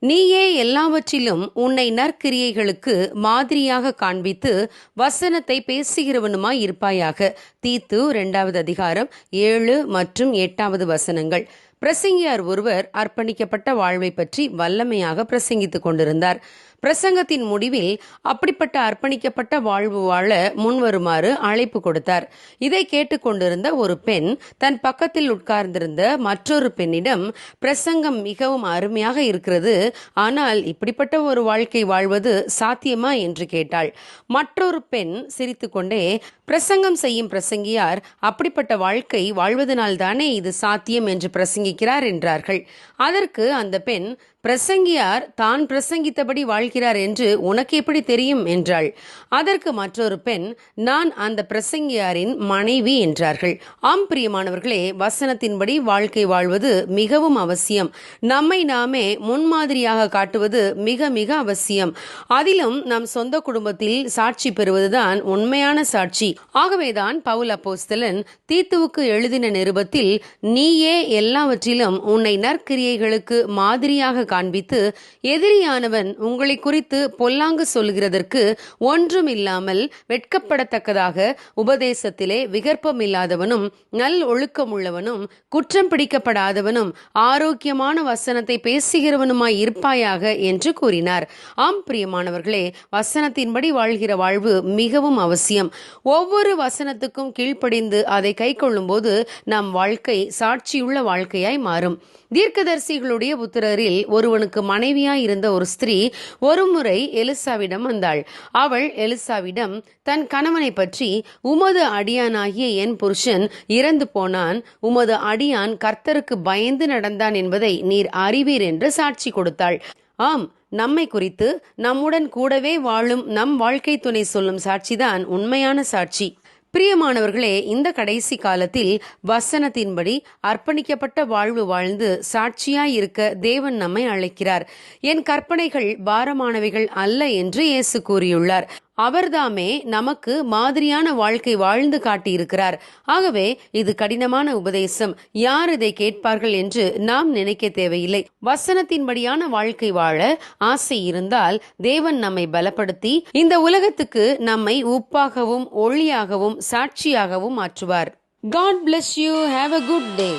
நீயே எல்லாவற்றிலும் உன்னை நற்கிரியைகளுக்கு மாதிரியாக காண்பித்து வசனத்தை பேசுகிறவனுமாய் இருப்பாயாக. தீத்து இரண்டாவது அதிகாரம் ஏழு மற்றும் எட்டாவது வசனங்கள். பிரசங்கியார் ஒருவர் அர்ப்பணிக்கப்பட்ட வாழ்வை பற்றி வல்லமையாக பிரசங்கித்துக் கொண்டிருந்தார். பிரசங்கத்தின் முடிவில் அப்படிப்பட்ட அர்ப்பணிக்கப்பட்ட வாழ்வு வாழ முன்வருமாறு அழைப்பு கொடுத்தார். இதை கேட்டுக்கொண்டிருந்த ஒரு பெண் தன் பக்கத்தில் உட்கார்ந்திருந்த மற்றொரு பெண்ணிடம் பிரசங்கம் மிகவும் அருமையாக இருக்கிறது. ஆனால் இப்படிப்பட்ட ஒரு வாழ்க்கை வாழ்வது சாத்தியமா? என்று கேட்டாள். மற்றொரு பெண் சிரித்துக்கொண்டே பிரசங்கம் செய்யும் பிரசங்கியார் அப்படிப்பட்ட வாழ்க்கை வாழ்வதனால்தானே இது சாத்தியம் என்று பிரசங்கிக்கிறார்? என்றார்கள். அதற்கு அந்த பெண் பிரசங்கியார் தான் பிரசங்கித்தபடி வாழ்கிறார் என்று உனக்கு எப்படி தெரியும் என்றாள். அதற்கு மற்றொரு பெண் நான் அந்த பிரசங்கியாரின் மனைவி என்றார்கள். ஆம் பிரியமானவர்களே வசனத்தின்படி வாழ்க்கை வாழ்வது மிகவும் அவசியம். நம்மை நாமே முன்மாதிரியாக காட்டுவது மிக மிக அவசியம். அதிலும் நம் சொந்த குடும்பத்தில் சாட்சி பெறுவதுதான் உண்மையான சாட்சி. ஆகவேதான் பவுல் அப்போஸ்தலன் தீத்துவுக்கு எழுதின நிருபத்தில் நீயே எல்லாவற்றிலும் உன்னை நற்கிரியைகளுக்கு மாதிரியாக காண்பித்து எதிரியானவன் உங்களை குறித்து பொல்லாங்கு சொல்கிறதற்கு ஒன்றுமில்லாமல் வெட்கப்படத்தக்கதாக உபதேசத்திலே விகற்பமில்லாதவனும் நல் ஒழுக்கமுள்ளவனும் குற்றம் பிடிக்கப்படாதவனும் ஆரோக்கியமான வசனத்தை பேசுகிறவனுமாய் இருப்பாயாக என்று கூறினார். ஆம் பிரியமானவர்களே வசனத்தின்படி வாழ்கிற வாழ்வு மிகவும் அவசியம். ஒவ்வொரு வசனத்துக்கும் கீழ்ப்படிந்து அதை கை போது நம் வாழ்க்கை சாட்சியுள்ள வாழ்க்கையாய் மாறும். தீர்க்கதரிசிகளுடைய புத்திரரில் ஒருவனுக்கு மனைவியாய் இருந்த ஒரு ஸ்திரீ ஒருமுறை எலிசாவிடம் வந்தாள். அவள் எலிசாவிடம் தன் கணவனை பற்றி உமது அடியானாகிய என் புருஷன் இறந்து போனான். உமது அடியான் கர்த்தருக்கு பயந்து நடந்தான் என்பதை நீர் அறிவீர் என்று சாட்சி கொடுத்தாள். ஆம் நம்மை குறித்து நம்முடன் கூடவே வாழும் நம் வாழ்க்கை துணை சொல்லும் சாட்சிதான் உண்மையான சாட்சி. பிரியமானவர்களே இந்த கடைசி காலத்தில் வசனத்தின்படி அர்ப்பணிக்கப்பட்ட வாழ்வு வாழ்ந்து சாட்சியாய் இருக்க தேவன் நம்மை அழைக்கிறார். என் கற்பனைகள் பாரமானவைகள் அல்ல என்று இயேசு கூறியுள்ளார். அவர்தாமே நமக்கு மாதிரியான வாழ்க்கை வாழ்ந்து காட்டியிருக்கிறார். ஆகவே இது கடினமான உபதேசம். யார் இதை கேட்பார்கள் என்று நாம் நினைக்க தேவையில்லை. வசனத்தின்படியான வாழ்க்கை வாழ ஆசை இருந்தால் தேவன் நம்மை பலப்படுத்தி இந்த உலகத்துக்கு நம்மை உப்பாகவும் ஒளியாகவும் சாட்சியாகவும் மாற்றுவார். God bless you have a good day